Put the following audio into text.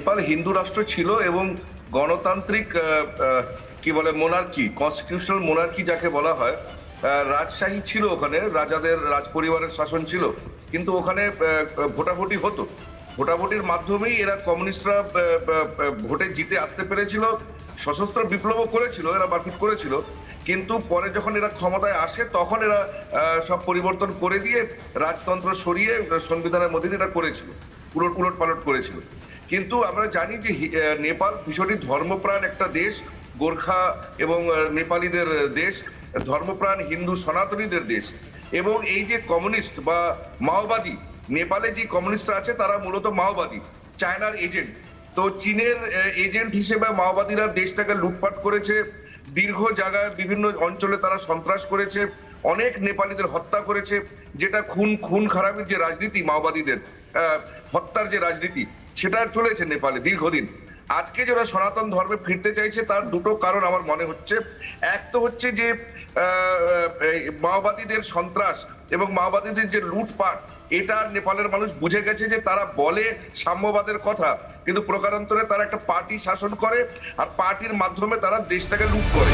নেপাল হিন্দু রাষ্ট্র ছিল এবং গণতান্ত্রিক কি বলে মোনার্কি কনস্টিটিউশনাল মোনার্কি যাকে বলা হয় রাজশাহী ছিল ওখানে, রাজাদের রাজ পরিবারের শাসন ছিল, কিন্তু ওখানে ভোটাভুটি হতো। ভোটাভুটির মাধ্যমেই এরা কমিউনিস্টরা ভোটে জিতে আসতে পেরেছিল, সশস্ত্র বিপ্লবও করেছিল, এরা মারপিট করেছিল, কিন্তু পরে যখন এরা ক্ষমতায় আসে, তখন এরা সব পরিবর্তন করে দিয়ে রাজতন্ত্র সরিয়ে সংবিধানের মধ্যে এটা করেছিল উলট উলট পালট করেছিল। কিন্তু আমরা জানি যে নেপাল ভীষণই ধর্মপ্রাণ একটা দেশ, গোর্খা এবং নেপালিদের দেশ, ধর্মপ্রাণ হিন্দু সনাতনীদের দেশ। এবং এই যে কমিউনিস্ট বা মাওবাদী, নেপালে যে কমিউনিস্টরা আছে তারা মূলত মাওবাদী, চায়নার এজেন্ট। তো চীনের এজেন্ট হিসেবে মাওবাদীরা দেশটাকে লুটপাট করেছে, দীর্ঘ জায়গায় বিভিন্ন অঞ্চলে তারা সন্ত্রাস করেছে, অনেক নেপালিদের হত্যা করেছে, যেটা খুন খুন খারাপের যে রাজনীতি মাওবাদীদের হত্যার যে রাজনীতি সেটা চলেছে নেপালে, দীর্ঘদিন। আজকে যারা সনাতন ধর্মে ফিরতে চাইছে, তার দুটো কারণ আমার মনে হচ্ছে। এক তো হচ্ছে যে মাওবাদীদের সন্ত্রাস এবং মাওবাদীদের যে লুটপাট, এটা নেপালের মানুষ বুঝে গেছে যে তারা বলে সাম্যবাদের কথা, কিন্তু প্রকারান্তরে তারা একটা পার্টি শাসন করে, আর পার্টির মাধ্যমে তারা দেশটাকে লুট করে।